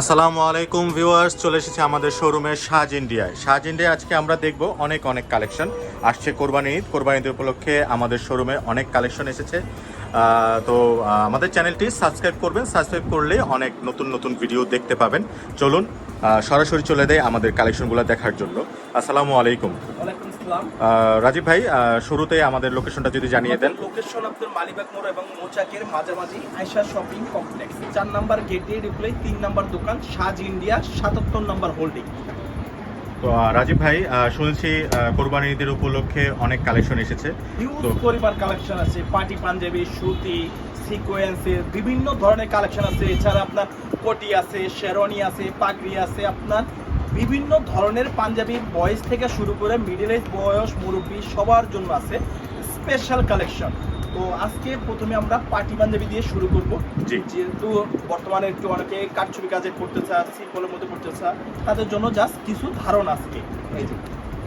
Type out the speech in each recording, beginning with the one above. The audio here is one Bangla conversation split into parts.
আসসালামু আলাইকুম ভিউয়ার্স, চলে এসেছে আমাদের শোরুমে সাজ ইন্ডিয়ায়। সাজ ইন্ডিয়া আজকে আমরা দেখব অনেক অনেক কালেকশন। আসছে কোরবানি ঈদ। কোরবানি ঈদ উপলক্ষে আমাদের শোরুমে অনেক কালেকশন এসেছে। তো আমাদের চ্যানেলটি সাবস্ক্রাইব করবেন। সাবস্ক্রাইব করলে অনেক নতুন নতুন ভিডিও দেখতে পাবেন। চলুন সরাসরি চলে দেয় আমাদের কালেকশনগুলো দেখার জন্য। আসসালামু আলাইকুম। রাজীব ভাই শুরুতে আমাদের লোকেশনটা যদি জানিয়ে দেন। লোকেশন আপনার মালিবাগ মোড় এবং মোচাকের মাঝামাঝি আয়শা শপিং কমপ্লেক্স চার নাম্বার গেট ঢুকলে তিন নাম্বার দোকান সাজ ইন্ডিয়া সাতাত্তর নাম্বার হোল্ডিং তো রাজীব ভাই শুনেছি কোরবানি ঈদের উপলক্ষে অনেক কালেকশন এসেছে। তো- পরিবার কালেকশন আছে পার্টি পাঞ্জাবি সুতি সিকোয়েন্সের বিভিন্ন ধরনের কালেকশন আছে। এছাড়া আপনার কোটি আছে শেরনি আছে পাগড়ি আছে আপনার বিভিন্ন ধরনের পাঞ্জাবি বয়স থেকে শুরু করে মিডিল এজ বয়স মুরব্বী সবার জন্য আছে স্পেশাল কালেকশন তো আজকে প্রথমে আমরা পার্টি পাঞ্জাবি দিয়ে শুরু করব। যেহেতু বর্তমানে একটু অনেকে কাঠছবি কাজে করতে চায় সিম্পলের মধ্যে করতে চায় তাদের জন্য জাস্ট কিছু ধারণা আজকে। এই যে।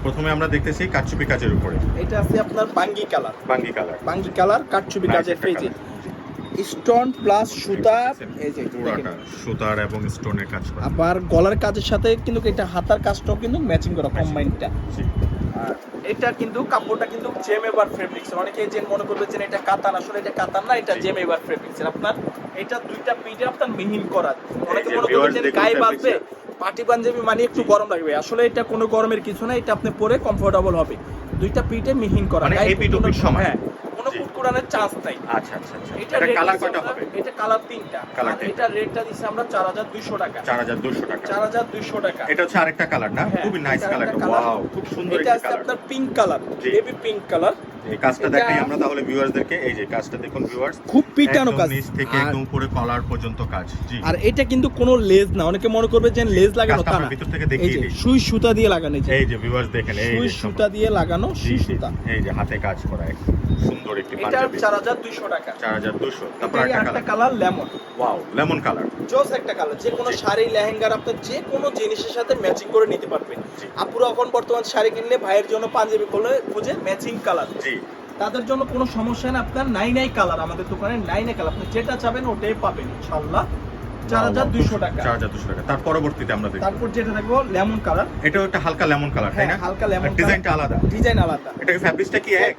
প্রথমে আমরা দেখতেছি কাটচুপি কাজের উপরে। এটা আছে আপনার বাঙ্গি কালার। বাঙ্গি কালার। বাঙ্গি কালার কাঠছবি Nice কাজের যে। স্টোন প্লাস সুতা এই যে সুতার এবং স্টোনের কাজ করা। আবার গলার কাজের সাথে কিন্তু এটা হাতার কাজটাও কিন্তু ম্যাচিং করা কম্বাইনটা এটা কিন্তু কাপড়টা কিন্তু জেমেবার ফেব্রিক্স অনেকে যে মনে করবে যে এটা কাতান আসলে এটা কাতান না এটা। জেমেবার ফেব্রিক্স আপনার এটা দুইটা পিঠে আপনার মিহিন করা। অনেকে মনে viewers করবে যে গায়ে বাঁধবে পাটি পাঞ্জাবি মানে একটু গরম লাগবে। আসলে এটা কোনো গরমের কিছু না এটা আপনি পরে কমফোর্টেবল হবে। দুইটা পিঠে মিহিন করা। মানে। হ্যাঁ। কোনো জি। কুটকুটানের চান্স নাই। আচ্ছা আচ্ছা আচ্ছা। এটা কালার কয়টা হবে? এটা কালার তিনটা। কালার। এটা রেটটা দিচ্ছে আমরা চার হাজার দুইশো টাকা। চার হাজার দুশো টাকা। চার হাজার দুইশো টাকা। এটা হচ্ছে আরেকটা কালার না? হ্যাঁ, খুবই নাইস কালার। ওয়াও খুব সুন্দর এটা আছে আপনার pink colour. Baby pink colour এই কাজটা দেখাই আমরা তাহলে ভিউয়ারদেরকে এই যে কাজটা দেখুন ভিউয়ার্স খুব পিটানো কাজ। নিচ থেকে একদম উপরে কলার পর্যন্ত কাজ জি। আর এটা কিন্তু কোনো লেজ না অনেকে মনে করবে যে লেজ লাগানো তা না। ভিতর থেকে দেখিয়ে দিই। সুই সুতা দিয়ে লাগানো এই যে। ভিউয়ার্স দেখেন এই সুই সুতা দিয়ে লাগানো সুই সুতা। এই যে হাতে কাজ করা একদম সুন্দর একটি পাঞ্জাবি। হাজার দুইশো টাকা। চার হাজার দুশো তারপর এটারই একটা একটা colour colour lemon wow lemon colour জোস একটা কালার যে কোনো শাড়ি লেহেঙ্গার আপনি যে কোনো জিনিসের সাথে ম্যাচিং করে নিতে পারবেন। আপুরা এখন বর্তমান শাড়ি কিনলে ভাইয়ের জন্য পাঞ্জাবি খুলে খুঁজে ম্যাচিং কালার জি। তাদের জন্য কোনো সমস্যা নেই। আপনার নাই নাই কালার আমাদের দোকানে নাই নাই কালার আপনি যেটা চাবেন ওটাই পাবেন ইনশাল্লাহ চার হাজার দুশো টাকা। চার হাজার দুশো টাকা। তার পরবর্তীতে আমরা দেখব। তারপর যেটা দেখব লেমন কালার একটা হালকা লেমন কালার তাই না? হ্যাঁ, হালকা লেমন ডিজাইনটা আলাদা। ডিজাইন আলাদা। এটা কি এক?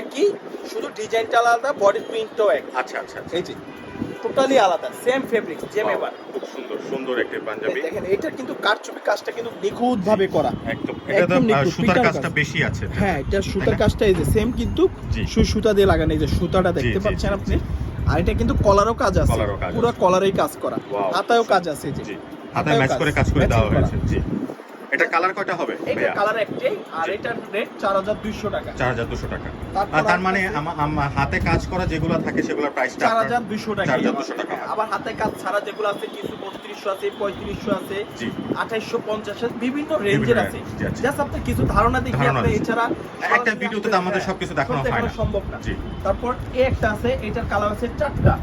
একই শুধু ডিজাইনটা আলাদা বডি এক আচ্ছা আচ্ছা আচ্ছা। এই যে টোটালি আলাদা সেম ফেব্রিক্স জেম এবার। খুব সুন্দর সুন্দর একটা পাঞ্জাবি। দেখেন এটা কিন্তু কারচুপি কাজটা কিন্তু নিখুঁত ভাবে করা। একদম এটা সুতার কাজটা বেশি আছে। হ্যাঁ এটা সুতার কাজটা এই যে সেম কিন্তু সুতা দিয়ে লাগানো এই যে সুতাটা দেখতে পাচ্ছেন আপনি? আর এটা কিন্তু কলারও কাজ আছে পুরো। কলারেই কাজ করা। হাতায়ও কাজ আছে যে। হাতায় ম্যাচ করে কাজ করে দেওয়া হয়েছে জি। এটা কালার কয়টা হবে? ভাইয়া। কালার একটাই আর এটার রেট চার হাজার দুইশো টাকা। চার হাজার দুশো টাকা। আর তার মানে আছে- আমা- আমা- হাতে কাজ করা যেগুলো থাকে সেগুলোর প্রাইসটা চার হাজার দুইশো টাকা। 4,200 টাকা আবার হাতে কাজ ছাড়া যেগুলো আছে কিছু বত্রিশশো আছে পঁয়ত্রিশশো আছে জি। আঠাইশশো পঞ্চাশ বিভিন্ন রেঞ্জের আছে। জাস্ট আপনি কিছু ধারণা দেখি আপনি এছাড়া একটা ভিডিওতে তো আমাদের সবকিছু দেখানো হয় না। সম্ভব না। জি। তারপর এ একটা আছে এটার কালার আছে চারটা।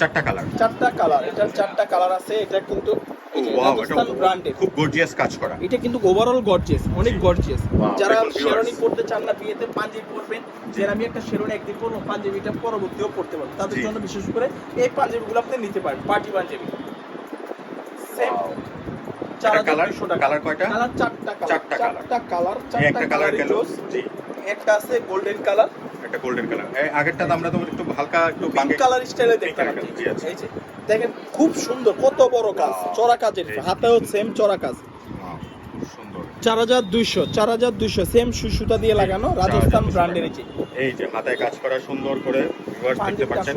চারটা কালার চারটা কালার এটার চারটা কালার আছে এটা কিন্তু খুব গর্জিয়াস কাজ করা। এটা কিন্তু ওভারঅল গর্জিয়াস অনেক। গর্জিয়াস যারা দেখুন পড়তে চান না বিয়েতে পাঞ্জাবি পরবেন যে আমি একটা শেরনি একদিন পরবো পাঞ্জাবিটা পরবর্তীও পড়তে পারব তাদের জন্য বিশেষ করে এই পাঞ্জাবিগুলো আপনি নিতে পারেন party Panjabi. Same colour colour কয়টা? কালার চারটা কালার চারটা কালার চারটা কালার কালার গেল। জি। একটা আছে গোল্ডেন কালার একটা গোল্ডেন কালার আগেরটা আমরা তো একটু হালকা একটু পিঙ্ক কালার স্টাইলে দেখতে পাচ্ছি। এই যে দেখেন খুব সুন্দর কত বড় কাজ চড়া কাজের হাতেও সেম চড়া কাজ। চার হাজার দুইশো চার হাজার দুইশো সেম সুতা দিয়ে লাগানো রাজস্থান ব্র্যান্ডের এই যে। এই যে হাতায় কাজ করা সুন্দর করে দেখতে পাঞ্জাবিটা পাচ্ছেন।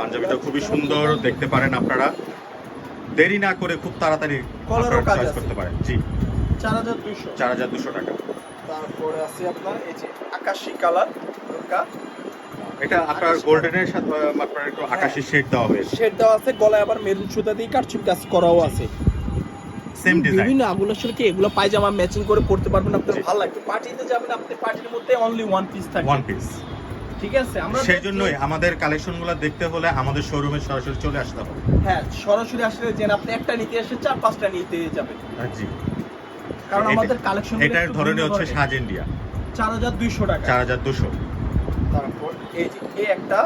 পাঞ্জাবিটা খুবই সুন্দর দেখতে পারেন আপনারা। দেরি না করে খুব তাড়াতাড়ি কলারও কাজ করতে পারেন। জি। চার হাজার দুইশো। চার হাজার দুশো টাকা। তারপরে আছে আপনার এই যে আকাশি কালার হালকা এটা আপনার গোল্ডেনের সাথে আপনার একটু আকাশি শেড দেওয়া হয়েছে শেড দেওয়া আছে গলায় আবার মেরুন সুতা দিয়ে কাটছুপ কাজ করাও আছে। সেম ডিজাইন বিভিন্ন আগুন আসলে কি এগুলো পায়জামা ম্যাচিং করে পড়তে পারবেন আপনার। ভালো লাগবে। পার্টিতে যাবেন আপনি পার্টির মধ্যে অনলি ওয়ান পিস থাকবে ওয়ান পিস ঠিক আছে আমরা সেই জন্যই আমাদের কালেকশনগুলো দেখতে হলে আমাদের শোরুমে সরাসরি চলে আসতে হবে। হ্যাঁ সরাসরি আসলে যে আপনি একটা নিতে এসে চার পাঁচটা নিতে যাবেন। আহ, জি। কারণ আমাদের কালেকশন এটার ধরনের হচ্ছে সাজ ইন্ডিয়া। চার হাজার দুইশো টাকা। চার হাজার দুশো তারপর এই যে এই একটা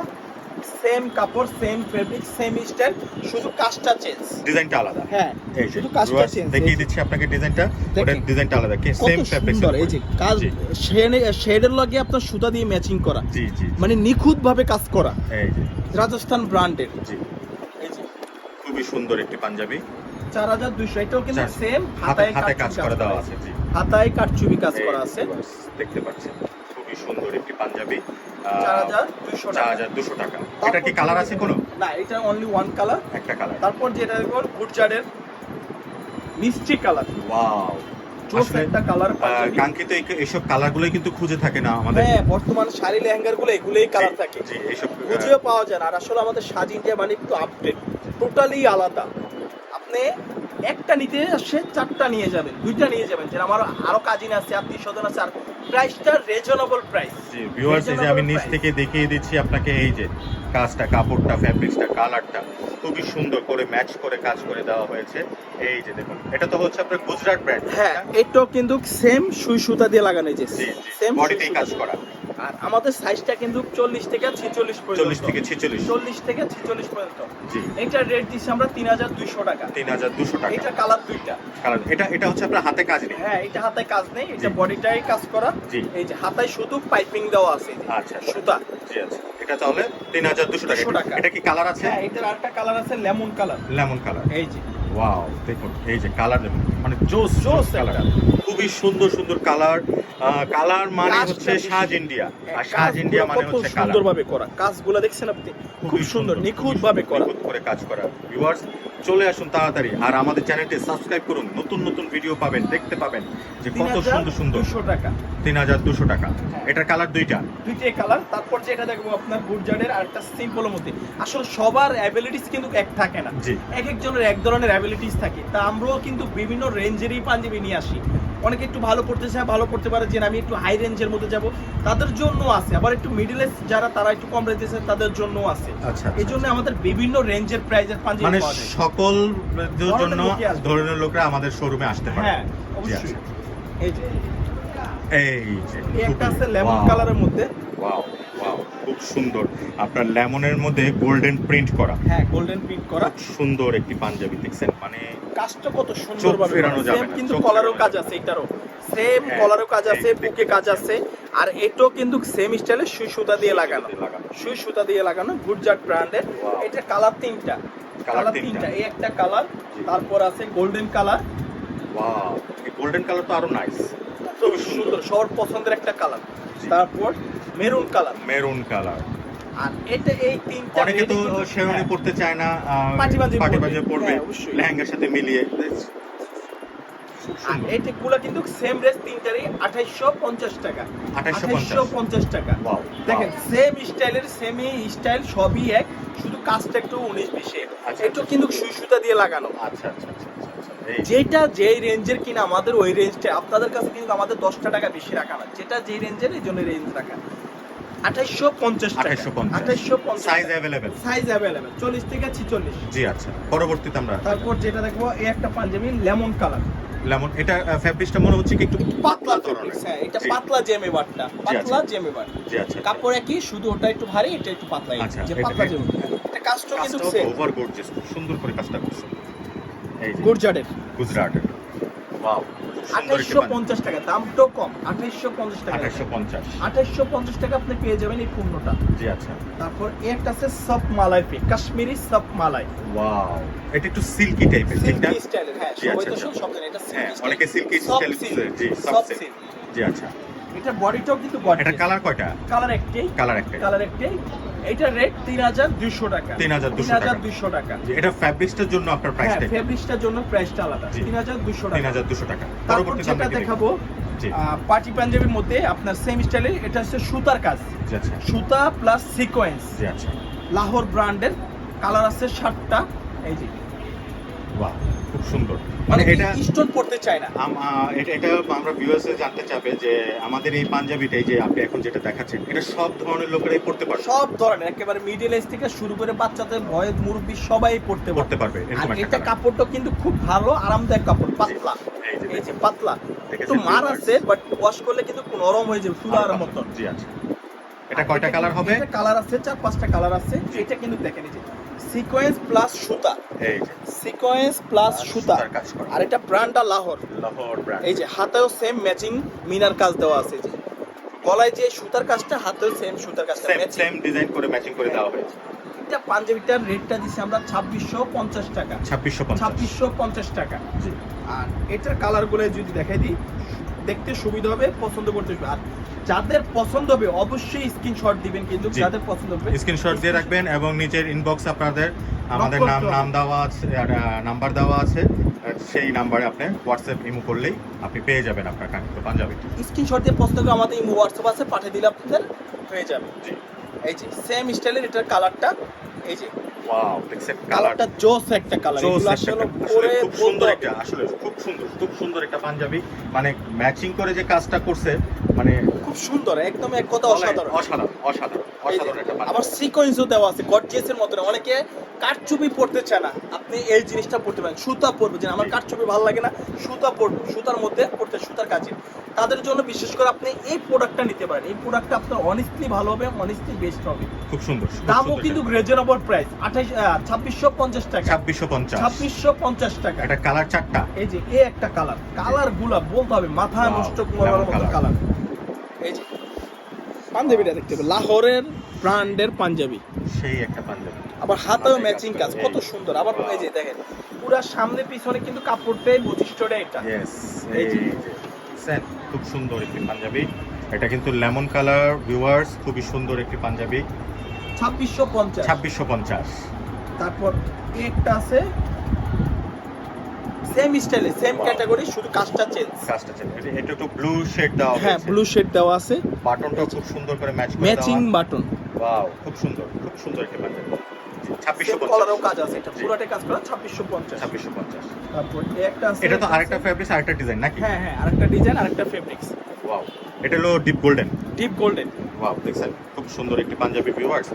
সেম কাপড় সেম ফেব্রিক সেম স্টাইল শুধু কাজটা চেঞ্জ ডিজাইনটা আলাদা। হ্যাঁ এই শুধু কাজটা চেঞ্জ দেখিয়ে দিচ্ছি আপনাকে ডিজাইনটা। ওটার ডিজাইনটা আলাদা। কি সেম ফেব্রিক সুন্দর। এই যে কাজ জি। শেডের লগে আপনার সুতা দিয়ে ম্যাচিং করা। জি জি মানে নিখুঁত ভাবে কাজ করা। এই যে। রাজস্থান ব্র্যান্ডের জি। এই যে। খুবই সুন্দর একটি পাঞ্জাবি। চার হাজার দুইশো। এটাও কিন্তু সেম হাতায় হাতে কাজ করে দেওয়া আছে। হাতায় কাটচুবি কাজ করা আছে। দেখতে পাচ্ছেন খুবই সুন্দর একটি পাঞ্জাবি। চার হাজার দুশো টাকা। এটা কি কালার আছে কোনো? না এটা অনলি ওয়ান কালার একটা কালার তারপর যেটা গুডজার্ডের মিষ্টি কালার ওয়াও কালার কিন্তু খুঁজে থাকে না আমাদের। হ্যাঁ বর্তমান শাড়ি লেহেঙ্গারগুলো এগুলোই কালার থাকে। খুঁজেও পাওয়া যায় না। আর আসলে আমাদের সাজ ইন্ডিয়া মানে একটু আপডেট টোটালি আলাদা। আপনি একটা নিতে আসে চারটা নিয়ে যাবেন দুইটা নিয়ে যাবেন। যেটা আমার আরও কাজিন আছে আত্মীয় স্বজন আছে আর প্রাইসটা রিজনেবল প্রাইস জি ভিউয়ার্স এই যে আমি নিচ থেকে দেখিয়ে দিচ্ছি আপনাকে এই যে কাজটা কাপড়টা ফ্যাব্রিক্সটা কালারটা খুবই সুন্দর করে ম্যাচ করে কাজ করে দেওয়া হয়েছে। এই যে দেখুন এটা তো হচ্ছে আপনার গুজরাট ব্র্যান্ড হ্যাঁ এটাও কিন্তু সেম সুই সুতা দিয়ে লাগানো হয়েছে। সেম বডিতেই কাজ করা। আর আমাদের সাইজটা কিন্তু চল্লিশ থেকে ছিচল্লিশ পর্যন্ত। চল্লিশ থেকে ছেচল্লিশ। চল্লিশ থেকে ছিচল্লিশ পর্যন্ত। জি। এটা রেট দিচ্ছি আমরা তিন হাজার দুইশো টাকা। তিন হাজার দুশো টাকা। এটা কালার দুইটা। কারণ এটা এটা হচ্ছে আপনার হাতে কাজ নেই। হ্যাঁ এটা হাতায় কাজ নেই এটা। বডিটাই কাজ করা। এই যে হাতায় শুধু পাইপিং দেওয়া আছে। আচ্ছা সুতা। জি আচ্ছা। এটা তাহলে তিন হাজার দুশো টাকা। 200 টাকা। এটা কি কালার আছে? হ্যাঁ এটার আরেকটা কালার আছে লেমন কালার লেমন কালার এই যে। ওয়াও দেখুন এই যে কালার মানে জোস জোস কালার খুবই সুন্দর সুন্দর কালার কালার মানে হচ্ছে সাজ ইন্ডিয়া। আর সাজ ইন্ডিয়া মানে হচ্ছে সুন্দরভাবে করা। কাজগুলো দেখছেন আপনি? খুব সুন্দর নিখুঁত ভাবে করা। করে কাজ করা। ভিউয়ার্স চলে আসুন তাড়াতাড়ি। আর আমাদের চ্যানেলটি সাবস্ক্রাইব করুন। নতুন নতুন ভিডিও পাবেন দেখতে পাবেন যে কত সুন্দর সুন্দর। দুশো টাকা। তিন হাজার দুশো টাকা। হ্যাঁ। এটার কালার দুইটা। দুইটাই কালার তারপর যেটা দেখব আপনার গুডজার্ডের আর একটা সিম্পলের মধ্যে। আসলে সবার অ্যাবিলিটিস কিন্তু এক থাকে না। এক একজনের এক ধরনের অ্যাবিলিটিস থাকে। তা আমরাও কিন্তু বিভিন্ন রেঞ্জেরই পাঞ্জাবি নিয়ে আসি। অনেকে একটু ভালো পড়তে চায় ভালো করতে পারে যে আমি একটু হাই রেঞ্জের মধ্যে যাব। তাদের জন্য আছে। আবার একটু মিডিল যারা তারা একটু কম রেঞ্জে চায় তাদের জন্য আছে। আচ্ছা এই জন্য আমাদের বিভিন্ন রেঞ্জের প্রাইজের পাঞ্জাবি মানে সকল জন্য ধরনের লোকরা আমাদের শোরুমে আসতে পারে। হ্যাঁ অবশ্যই। আচ্ছা। এই যে। এই একটা আছে লেমন কালারের মধ্যে। Wow, খুব সুন্দর। আপনার লেমনের মধ্যে গোল্ডেন প্রিন্ট করা। হ্যাঁ গোল্ডেন প্রিন্ট করা। খুব সুন্দর একটি পাঞ্জাবি দেখছেন? মানে কাজটা কত সুন্দর ভাবে ফেরানো যাবে কিন্তু কলারও কাজ আছে এটারও। সেম হ্যাঁ, কলারও কাজ আছে বুকে কাজ আছে। আর এটাও কিন্তু সেম স্টাইলে সুই সুতা দিয়ে লাগানো। লাগানো। সুই সুতা দিয়ে লাগানো গুডজার্ট ব্র্যান্ডের এটা কালার তিনটা। কালার তিনটা। এই একটা কালার তারপর আছে গোল্ডেন কালার ওয়াও এই গোল্ডেন কালার তো আরও নাইস খুব সুন্দর সবার পছন্দের একটা কালার তারপর মেরুন কালার মেরুন কালার আর এটা এই তিনটা অনেকে তো শেরওয়ানি। পড়তে চায় না পাটি পাটি পড়বে লেহেঙ্গার সাথে মিলিয়ে। আর সুন্দর কিন্তু সেম রেট তিনটারই আঠাইশশো পঞ্চাশ টাকা। 2850 পঞ্চাশ। টাকা। দেখেন সেম স্টাইলের সেম স্টাইল সবই এক। শুধু কাজটা একটু উনিশ বিশে। আচ্ছা। একটু কিন্তু সুই সুতা দিয়ে লাগানো। আচ্ছা আচ্ছা আচ্ছা আচ্ছা, আচ্ছা। যেটা যেই রেঞ্জের কিনা আমাদের ওই রেঞ্জটা আপনাদের কাছে কিন্তু আমাদের দশটা টাকা বেশি রাখা না। যেটা যেই রেঞ্জের এই জন্য রেঞ্জ রাখা। পঞ্চাশ টাকা। 2850 আঠাইশশো পঞ্চাশ সাইজ অ্যাভেলেবেল সাইজ অ্যাভেলেবেল চল্লিশ থেকে ছিচল্লিশ। জি আচ্ছা। পরবর্তীতে আমরা তারপর যেটা দেখব এই একটা পাঞ্জাবি লেমন কালার। লেমন এটা ফ্যাব্রিকটা মনে হচ্ছে কি একটু পাতলা ধরনের। হ্যাঁ এটা পাতলা জেমে বাটটা পাতলা জেমে বাট। জি আচ্ছা। কাপড় একই শুধু ওটা একটু ভারী এটা একটু পাতলা আচ্ছা, যে পাতলা জেমে। এটা কাজটা কিন্তু ওভার গর্জিয়াস খুব সুন্দর করে কাজটা করছে। এই গুজরাটের। ওয়াও আঠাইশশো পঞ্চাশ টাকা দামটাও কম আঠাইশশো পঞ্চাশ টাকা। আঠাশশো পঞ্চাশ। আঠাইশশো পঞ্চাশ টাকা আপনি পেয়ে যাবেন এই পণ্যটা জি আচ্ছা। তারপর একটা আছে সব মালাই পে কাশ্মীরি সব মালাই। ওয়াও এটা একটু সিল্কি টাইপের সিল্কি স্টাইলের হ্যাঁ সবাই আচ্ছা, তো আচ্ছা। সব সব জানে এটা হ্যাঁ অনেকে সিল্কি স্টাইল জি সব সব জি আচ্ছা। এটা বডিটাও কিন্তু এটা কালার কয়টা? কালার একটাই। কালার একটাই। কালার একটাই। এটা রেট তিন হাজার দুইশো টাকা। 3,200 হাজার টাকা। এটা ফ্যাব্রিক্সটার জন্য আপনার হ্যাঁ প্রাইসটা ফেব্রিক্সটার জন্য প্রাইসটা আলাদা। তিন হাজার দুইশো তিন টাকা হাজার দুশো টাকা। তারপর যেটা দেখব? পার্টি পাঞ্জাবির মধ্যে আপনার সেম স্টাইলে এটা হচ্ছে সুতার কাজ। আচ্ছা। সুতা প্লাস সিকোয়েন্স আচ্ছা। লাহোর ব্র্যান্ডের কালার আছে সাতটা এই যে। বাহ সুন্দর। মানে মানে এটা স্টোন পড়তে চায় না? এটা এটা আমরা ভিউয়ার্সে জানতে চাবে যে আমাদের এই পাঞ্জাবিটা এই যে আপনি এখন যেটা দেখাচ্ছেন এটা সব ধরনের লোকেরাই পড়তে পারবে। সব ধরনের একেবারে মিডিল এজ থেকে শুরু করে বাচ্চাদের ভয়ের মুরব্বী সবাই পড়তে পড়তে পারবে আর একটা এটা কাপড়টা কিন্তু খুব ভালো আরামদায়ক কাপড় পাতলা। এই যে পাতলা। একটু মার আছে বাট ওয়াশ করলে কিন্তু নরম হয়ে যাবে তুলার আচ্ছা, মতন। জি আচ্ছা। এটা কয়টা কালার হবে? কালার আছে চার পাঁচটা কালার আছে। এটা কিন্তু দেখেন এই যে সিকোয়েন্স প্লাস সুতা। এই যে। সিকোয়েন্স প্লাস সুতা। সুতার কাজ করা। আর এটা ব্র্যান্ডটা লাহোর। লাহোর ব্র্যান্ড। এই যে হাতেও সেম ম্যাচিং মিনার কাজ দেওয়া আছে যে। গলায় যে সুতার কাজটা হাতেও সেম সুতার কাজটা সেম ডিজাইন করে ম্যাচিং করে দেওয়া হয়েছে। এটা পাঞ্জাবিটার রেটটা দিছি আমরা ছাব্বিশশো পঞ্চাশ টাকা। ছাব্বিশশো ছাব্বিশশো পঞ্চাশ টাকা। আর এটার কালারগুলো যদি দেখাই দিই দেখতে সুবিধা হবে পছন্দ করতে হবে। আর যাদের পছন্দ হবে অবশ্যই স্ক্রিনশট দিবেন কিন্তু যাদের পছন্দ হবে স্ক্রিনশট দিয়ে রাখবেন এবং নিচের ইনবক্স আপনাদের আমাদের নাম নাম দেওয়া আছে নাম্বার দেওয়া আছে সেই নাম্বারে আপনি হোয়াটসঅ্যাপ ইমো করলেই আপনি পেয়ে যাবেন আপনার কাঙ্ক্ষিত পাঞ্জাবি। স্ক্রিনশট দিয়ে পছন্দ করে আমাদের ইমো হোয়াটসঅ্যাপ আছে পাঠিয়ে দিলে আপনাদের হয়ে যাবে। এই যে সেম স্টাইলের এটার কালারটা এই যে ওয়াও দেখছেন কালার কালারটা জোস একটা কালার এগুলো আসলে পরে খুব সুন্দর একটা আসলে খুব সুন্দর খুব সুন্দর একটা পাঞ্জাবি। মানে ম্যাচিং করে যে কাজটা করছে মানে খুব সুন্দর একদম এক কথা অসাধারণ। অসাধারণ অসাধারণ অসাধারণ একটা আবার সিকোয়েন্সও দেওয়া আছে গর্জিয়াসের মতো না। অনেকে পড়তে চায় না। আপনি এই জিনিসটা পড়তে পারেন। সুতা পরবে যে আমার কাঠচুপি ভালো লাগে না সুতা পরবো। সুতার মধ্যে পড়তে সুতার কাছে তাদের জন্য বিশেষ করে আপনি এই প্রোডাক্টটা নিতে পারেন। এই প্রোডাক্টটা আপনার অনেস্টলি ভালো হবে অনেস্টলি বেস্ট হবে। খুব সুন্দর দামও কিন্তু রিজনেবল প্রাইস আঠাইশ ছাব্বিশশো পঞ্চাশ টাকা। ছাব্বিশশো পঞ্চাশ। ছাব্বিশশো পঞ্চাশ টাকা। এটা কালার চারটা। এই যে এই একটা কালার কালারগুলা বলতে হবে মাথা নষ্ট করার মতো কালার এই যে পাঞ্জাবিটা দেখতে হবে। লাহোরের ব্র্যান্ডের পাঞ্জাবি। সেই একটা পাঞ্জাবি। আবার হাতেও ম্যাচিং কাজ। কত সুন্দর। আবার. এই যে দেখেন পুরা সামনে পিছনে কিন্তু কাপড়টাই বৈশিষ্ট্যটা এটা। এই যে। দেখছেন? খুব সুন্দর একটি পাঞ্জাবি। এটা কিন্তু লেমন কালার ভিউয়ার্স খুবই সুন্দর একটি পাঞ্জাবি। ছাব্বিশশো পঞ্চাশ। ছাব্বিশশো পঞ্চাশ। তারপর একটা আছে সেম স্টাইলে সেম ক্যাটাগরি শুধু কাজটা চেঞ্জ কাজটা চেঞ্জ এটা এটা একটু ব্লু শেড দেওয়া হ্যাঁ ব্লু শেড দেওয়া আছে। বাটনটা খুব সুন্দর করে ম্যাচ করে ম্যাচিং বাটন ওয়াও খুব সুন্দর খুব সুন্দর একটি পাঞ্জাবি। ছাব্বিশশো কলারও কাজ আছে এটা পুরাটে কাজ করা ছাব্বিশশো পঞ্চাশ। ছাব্বিশশো পঞ্চাশ। তারপর একটা এটা তো আরেকটা ফেব্রিক্স আরেকটা ডিজাইন নাকি? হ্যাঁ হ্যাঁ আরেকটা ডিজাইন আরেকটা ফেব্রিক্স ওয়াও এটা হলো deep golden deep golden wow দেখছেন খুব সুন্দর একটি পাঞ্জাবি ভিউয়ার্স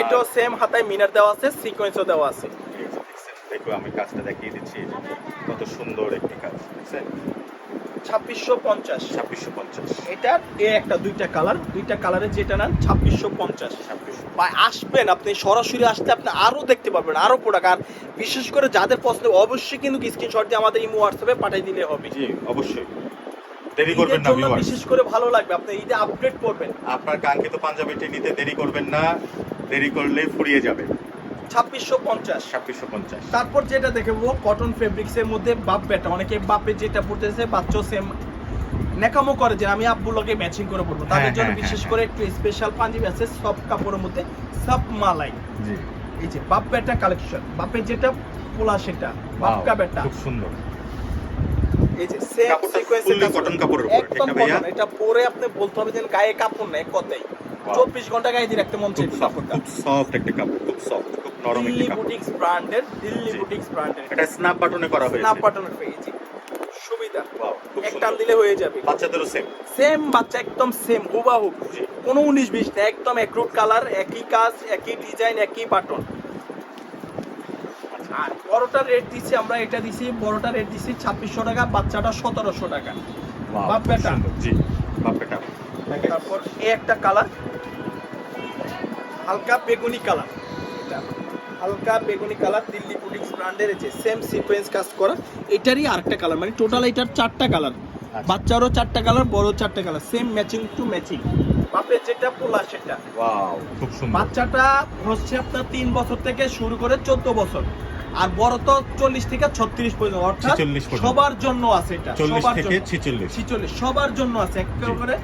এটাও সেম হাতায় মিনার দেওয়া আছে সিকোয়েন্সও দেওয়া আছে। দেখো আমি কাজটা দেখিয়ে দিচ্ছি। কত সুন্দর একটি কাজ দেখছেন? ছাব্বিশশো পঞ্চাশ। ছাব্বিশশো পঞ্চাশ। এটার এ একটা দুইটা কালার দুইটা কালারে যেটা নেন ছাব্বিশশো পঞ্চাশ। ছাব্বিশশো। বা আসবেন আপনি সরাসরি আসলে আপনি আরও দেখতে পারবেন আরও প্রোডাক্ট আর বিশেষ করে যাদের পছন্দ অবশ্যই কিন্তু স্ক্রিনশট দিয়ে আমাদের ইমো হোয়াটসঅ্যাপে পাঠিয়ে দিলে হবে। জি অবশ্যই। দেরি করবেন না জন্য ভিউয়ার্স বিশেষ করে ভালো লাগবে আপনি ঈদে আপডেট করবেন। আপনার কাঙ্ক্ষিত পাঞ্জাবিটি নিতে দেরি করবেন না দেরি করলে ফুরিয়ে যাবে। ছাব্বিশশো পঞ্চাশ। ছাব্বিশশো পঞ্চাশ। তারপর যেটা দেখব কটন ফেব্রিক্স এর মধ্যে বাপ বেটা অনেকে বাপে যেটা পড়তেছে বাচ্চাও সেম নেকামো করে যে আমি আব্বুলকে ম্যাচিং করে পড়ব তাদের হ্যাঁ, জন্য হ্যাঁ, বিশেষ হ্যাঁ, করে একটু স্পেশাল পাঞ্জাবি আছে সব কাপড়ের মধ্যে সব মালাই। এই যে বাপ বেটা কালেকশন বাপের যেটা পোলা সেটা বাপকা বেটা খুব সুন্দর। এই যে সেম সিকোয়েন্সে fully কাপড়ের উপরে, ভাইয়া? এটা পরে আপনি বলতে হবে যে গায়ে কাপড় নাই কথাই. চব্বিশ ঘণ্টা গায়ে দিয়ে রাখতে মন চাইছে সফট খুব সফট একটা কাপড় খুব সফট নরম একটি বুটিক্স ব্র্যান্ডের দিল্লি। বুটিক্স ব্র্যান্ডের এটা স্ন্যাপ বাটনে করা হয়েছে। স্ন্যাপ বাটনের পেয়েছি সুবিধা। খুব সুন্দর। দিলে হয়ে যাবে। বাচ্চাদেরও সেম সেম বাচ্চা একদম সেম হুবাহুব জি। কোনো উনিশ বিশ না একদম এক রুট কালার একই কাজ একই ডিজাইন একই বাটন আর বড়টা রেট দিচ্ছি আমরা এটা দিছি বড়টা রেট দিচ্ছি ছাব্বিশশো টাকা বাচ্চাটা সতেরোশো টাকা। Wow, বাপ খুব বেটা। জি বাপ বেটা। তারপর এই একটা কালার হালকা বেগুনি কালার হালকা বেগুনি কালার দিল্লি বুটিক্স ব্র্যান্ডের আছে সেম সিকোয়েন্স কাজ করা এটারই আরেকটা কালার মানে টোটাল এটার চারটা কালার আচ্ছা। বাচ্চারও চারটা কালার বড় চারটা colour same matching to matching বাপের যেটা পোলা সেটা। ওয়াও খুব সুন্দর। বাচ্চাটা হচ্ছে আপনার তিন বছর থেকে শুরু করে চোদ্দ বছর। আর বড় তো চল্লিশ থেকে ছত্রিশ পর্যন্ত অর্থাৎ সবার জন্য আছে এটা চল্লিশ সবার থেকে ছিচল্লিশ। ছিচল্লিশ সবার জন্য আছে একেবারে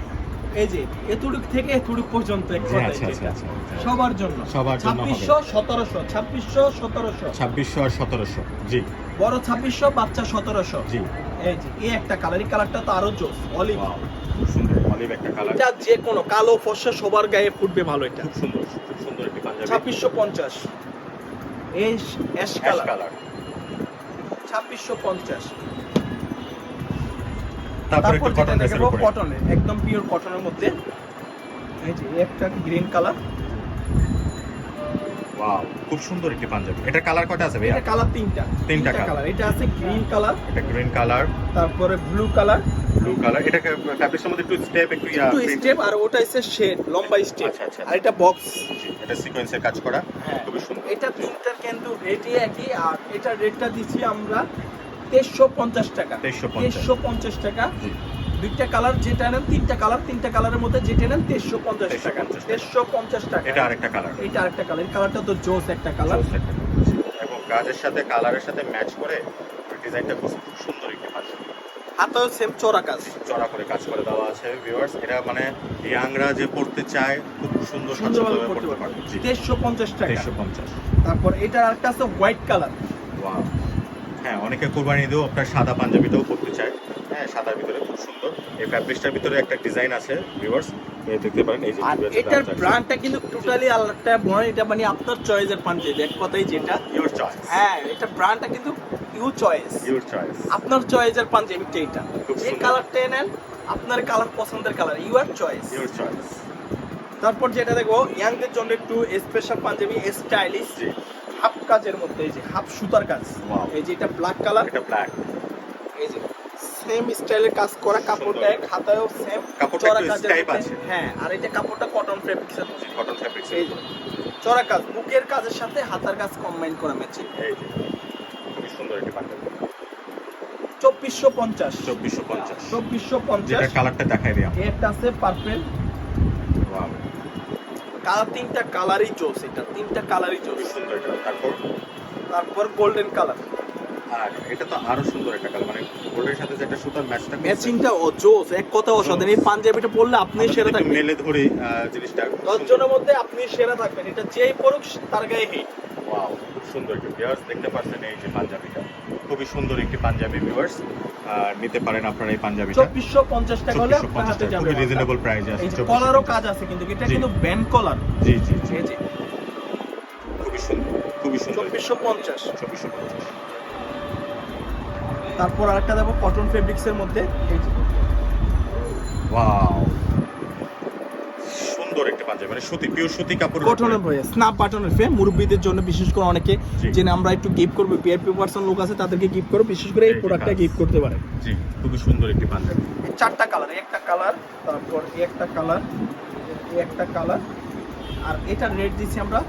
এই যে এতুড়ুক থেকে এতুড়ুক পর্যন্ত আচ্ছা আচ্ছা আচ্ছা সবার জন্য। সবার জন্য হবে। ছাব্বিশশো সতেরোশো ছাব্বিশশো সতেরোশো। ছাব্বিশশো আর সতেরোশো জি। বড় ছাব্বিশশো বাচ্চা সতেরোশো। জি। এই যে এই একটা কালার এই কালারটা তো আরও জোস অলিভ খুব সুন্দর অলিভ একটা কালার এটা যে কোনো কালো ফর্সা সবার গায়ে ফুটবে ভালো এটা। খুব সুন্দর খুব সুন্দর একটি পাঞ্জাবি। ছাব্বিশশো পঞ্চাশ। এই অ্যাশ কালার কালার ছাব্বিশশো পঞ্চাশ। তারপরে যেটা কটন দেখাবো কটনের একদম পিওর কটনের মধ্যে। এই যে একটা গ্রিন কালার ওয়াও খুব সুন্দর একটি পাঞ্জাবি। এটা কালার কয়টা আছে ভাইয়া? এটা কালার তিনটা। তিনটা কালার এটা আছে গ্রিন কালার এটা গ্রিন কালার তারপরে ব্লু কালার ব্লু কালার এটা ফ্যাব্রিক্সের মধ্যে একটু স্টেপ একটু ইয়া একটু স্টেপ আর ওটা হচ্ছে শেড লম্বা স্টেপ আচ্ছা, আচ্ছা। আর এটা বক্স এটা সিকোয়েন্সের কাজ করা। হ্যাঁ। খুবই সুন্দর। এটা তিনটার কিন্তু রেটই একই আর এটা রেটটা দিচ্ছি আমরা তেইশশো পঞ্চাশ টাকা। 2350 তেইশশো পঞ্চাশ টাকা। দুইটা কালার যেটা নেন তিনটা কালার তিনটা কালারের মধ্যে যেটা নেন তেইশশো পঞ্চাশ টাকা। 2350 তেইশশো পঞ্চাশ টাকা। এটা আরেকটা কালার। এটা আরেকটা কালার। কালারটা তো জোস একটা কালার। এবং কাজের সাথে কালারের সাথে ম্যাচ করে ডিজাইনটা খুব সুন্দর একটি পাঞ্জাবি হাতেও সেম চড়া কাজ। চড়া করে কাজ করে দেওয়া আছে ভিউয়ার্স এটা মানে ইয়াংরা যে পড়তে চায় খুব সুন্দর সুন্দরভাবে পড়তে পারবে। পারবে। জি। তেইশশো পঞ্চাশ টাকা। তেইশশো পঞ্চাশ। তারপর এটা আরেকটা আছে হোয়াইট কালার ওয়াও হ্যাঁ অনেকে কোরবানি দিয়েও আপনার সাদা পাঞ্জাবিটাও পড়তে চায়। হ্যাঁ সাদার ভিতরে খুব সুন্দর। এই ফ্যাব্রিক্সটার ভিতরে একটা ডিজাইন আছে ভিউয়ার্স এই দেখতে পারেন এই যে এটার ব্র্যান্ডটা কিন্তু টোটালি আলাদা বয় এটা মানে আপনার চয়েসের পাঞ্জাবি এক কথাই যেটা। ইউর চয়েস হ্যাঁ এটা ব্র্যান্ডটা কিন্তু ইউ চয়েস ইউর চয়েস আপনার চয়েসের পাঞ্জাবিটা এটা। যে সুন্দর। নেন আপনার কালার পছন্দের colour your choice your choice তারপর যেটা দেখো ইয়াংদের জন্য একটু স্পেশাল পাঞ্জাবি স্টাইলিশ হাফ কাজের মধ্যে এই যে হাফ সুতার কাজ এই যে এটা ব্ল্যাক কালার এটা ব্ল্যাক এই যে সেম স্টাইলের কাজ করা কাপড়টা এক হাতায়ও সেম কাপড়টা Skype আছে। হ্যাঁ আর এটা কাপড়টা কটন ফেব্রিক্সের মধ্যে কটন ফ্যাব্রিক্স এই যে চড়া কাজ বুকের কাজের সাথে হাতার কাজ কম্বাইন করা ম্যাচিং এই যে খুবই সুন্দর একটি পাঞ্জাবি চব্বিশশো পঞ্চাশ। চব্বিশশো পঞ্চাশ। চব্বিশশো পঞ্চাশ। কালারটা দেখাই দিই একটা আছে পার্পেল কালার তিনটা কালারই চোস এটা তিনটা কালারই চোস তারপর তারপর গোল্ডেন কালার আর এটা তো আরও সুন্দর একটা কালার মানে গোল্ডের সাথে যেটা সুতার ম্যাচটা ম্যাচিংটা ও জোস এক কথা অসাধারণ এই পাঞ্জাবিটা পরলে আপনি সেরা থাকবেন। মেলে ধরে জিনিসটা। খুব দশ সুন্দর। জনের মধ্যে আপনি সেরা থাকবেন এটা যেই পড়ুক তার গায়ে হিট Wow, খুব সুন্দর একটি ভিউয়ার্স দেখতে পাচ্ছেন এই যে পাঞ্জাবিটা। খুবই সুন্দর একটি পাঞ্জাবি ভিউয়ার্স নিতে পারেন আপনারা এই পাঞ্জাবিটা। চব্বিশশো পঞ্চাশ টাকা হলে খুবই রিজনেবল প্রাইসে আছে 2450 কলারও কাজ আছে কিন্তু এটা কিন্তু ব্যান্ড কলার। জি জি জি। যে। খুবই সুন্দর খুবই সুন্দর। চব্বিশশো পঞ্চাশ। চব্বিশশো পঞ্চাশ। তারপর আরেকটা দেবো কটন ফেব্রিক্স এর মধ্যে। এই যে। ওয়াও সুন্দর একটা পাঞ্জাবি মানে সুতি পিওর সুতি কাপড় কটনের বয়ে স্ন্যাপ বাটনের ফ্রেম মুরব্বীদের জন্য বিশেষ করে অনেকে যেন যে আমরা একটু গিফট করব পিআরপি পার্সন লোক আছে তাদেরকে গিফট করব বিশেষ করে এই প্রোডাক্টটা গিফট করতে পারে। জি খুবই সুন্দর একটি পাঞ্জাবি। চারটা কালার একটা কালার তারপর একটা কালার একটা কালার আর এটা রেট দিচ্ছি আমরা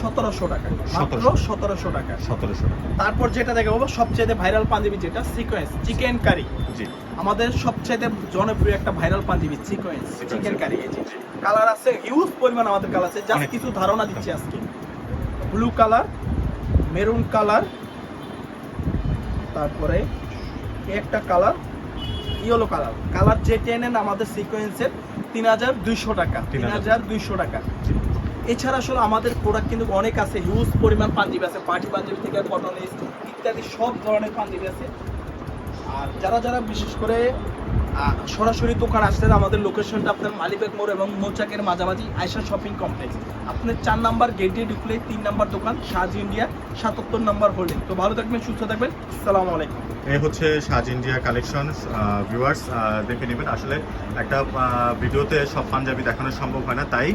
সতেরোশো টাকা। মাত্র সতেরোশো। টাকা। সতেরোশো টাকা। তারপর যেটা দেখে বাবা সবচেয়ে ভাইরাল পাঞ্জাবি যেটা সিকোয়েন্স চিকেন কারি জি। আমাদের সবচেয়ে জনপ্রিয় একটা viral Panjabi sequins chikankari. Colour আছে হিউজ পরিমাণ আমাদের কালার আছে। জাস্ট কিছু ধারণা দিচ্ছি আজকে। ব্লু কালার মেরুন কালার তারপরে একটা কালার ইয়েলো কালার কালার যেটা নেন আমাদের সিকোয়েন্সের তিন হাজার দুইশো টাকা। তিন হাজার দুইশো টাকা। এছাড়া আসলে আমাদের প্রোডাক্ট কিন্তু অনেক আছে হিউজ পরিমাণ পাঞ্জাবি আছে পার্টি পাঞ্জাবি থেকে কটন ইত্যাদি, সব ধরনের পাঞ্জাবি আছে। আর যারা যারা বিশেষ করে সরাসরি দোকান আসলেন আমাদের লোকেশনটা আপনার মালিবাগ মোড় এবং মোচাকের মাঝামাঝি আয়সা শপিং কমপ্লেক্স আপনার চার নাম্বার গেট দিয়ে ঢুকলে তিন নাম্বার দোকান, সাজ ইন্ডিয়া, সাতাত্তর নাম্বার হোল্ডিং তো ভালো থাকবেন, সুস্থ থাকবেন। সালাম আলাইকুম। এই হচ্ছে সাজ ইন্ডিয়া কালেকশন ভিউয়ার্স দেখে নেবেন। আসলে একটা ভিডিওতে সব পাঞ্জাবি দেখানো সম্ভব হয় না, তাই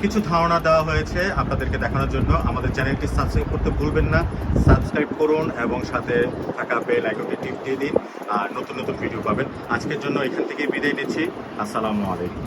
কিছু ধারণা দেওয়া হয়েছে আপনাদেরকে দেখানোর জন্য। আমাদের চ্যানেলটি সাবস্ক্রাইব করতে ভুলবেন না। সাবস্ক্রাইব করুন এবং সাথে থাকা বেল আইকনটি টিপ দিয়ে দিন। আর নতুন নতুন ভিডিও পাবেন। আজকের জন্য এখান থেকে বিদায় নিচ্ছি। আসসালামু আলাইকুম।